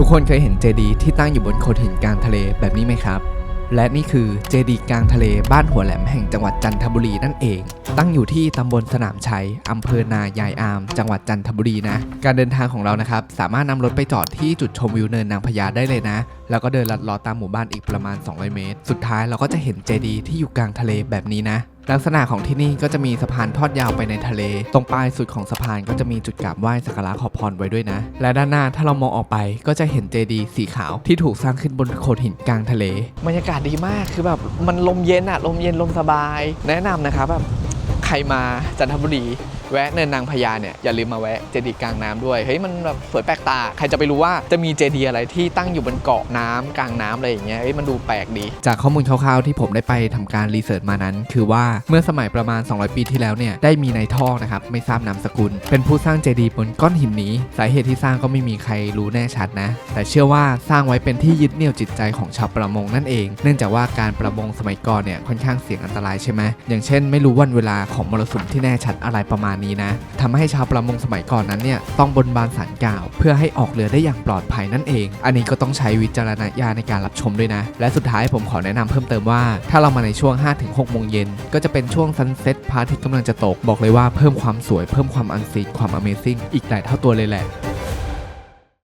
ทุกคนเคยเห็นเจดีย์ที่ตั้งอยู่บนโขดหินกลางทะเลแบบนี้ไหมครับ และนี่คือเจดีย์กลางทะเลบ้านหัวแหลมแห่งจังหวัดจันทบุรีนั่นเอง ตั้งอยู่ที่ตำบลสนามชัยอำเภอนายายอาม จังหวัดจันทบุรีนะ การเดินทางของเรานะครับ สามารถนำรถไปจอดที่จุดชมวิวเนินนางพญาได้เลยนะ แล้วก็เดินลัดเลอตามหมู่บ้านอีกประมาณ 200 เมตร สุดท้ายเราก็จะเห็นเจดีย์ที่อยู่กลางทะเลแบบนี้นะลักษณะของที่นี่ก็จะมีสะพานทอดยาวไปในทะเล ตรงปลายสุดของสะพานก็จะมีจุดกราบไหว้สักการะขอพรไว้ด้วยนะ และด้านหน้าถ้าเรามองออกไปก็จะเห็นเจดีย์สีขาวที่ถูกสร้างขึ้นบนโขดหินกลางทะเลบรรยากาศดีมากคือแบบมันลมเย็นอะลมเย็นลมสบาย แนะนำนะครับแบบ ใครมาจันทบุรี แวะเนินนางพญาเนี่ยอย่าลืมมาแวะเจดีย์กลางน้ำด้วยเฮ้ยมันแบบสวยแปลกตาใครจะไปรู้ว่าจะมีเจดีย์อะไรที่ตั้งอยู่บนเกาะน้ำกลางน้ำอะไรอย่างเงี้ยเฮ้ยมันดูแปลกดี จากข้อมูลคร่าวๆที่ผมได้ไปทำการรีเสิร์ชมานั้น คือว่าเมื่อสมัยประมาณ 200 ปีที่แล้วเนี่ยได้มีนายท่อนะครับไม่ทราบนามสกุล เป็นผู้สร้างเจดีย์บนก้อนหินนี้ สาเหตุที่สร้างก็ไม่มีใครรู้แน่ชัดนะ แต่เชื่อว่าสร้างไว้เป็นที่ยึดเหนี่ยวจิตใจของชาวประมงนั่นเอง เนื่องจากว่าการประมงสมัยก่อนเนี่ยค่อนข้างเสี่ยงอันตรายใช่ไหมอย่างเช่น ไม่รู้วันเวลาของมรสุมที่แน่ชัดอะไรประมาณนี้นะทำให้ชาวประมงสมัยก่อนนั้นเนี่ยต้องบนบานสารกล่าว เพื่อให้ออกเรือได้อย่างปลอดภัยนั่นเอง อันนี้ก็ต้องใช้วิจารณญาณในการรับชมด้วยนะ และสุดท้ายผมขอแนะนำเพิ่มเติมว่า ถ้าเรามาในช่วง 5-6โมงเย็นก็จะเป็นช่วงซันเซ็ตพระอาทิตย์กำลังจะตกบอกเลยว่าเพิ่มความสวยเพิ่มความอันซีนความ Amazing อีกหลายเท่าตัวเลยแหละ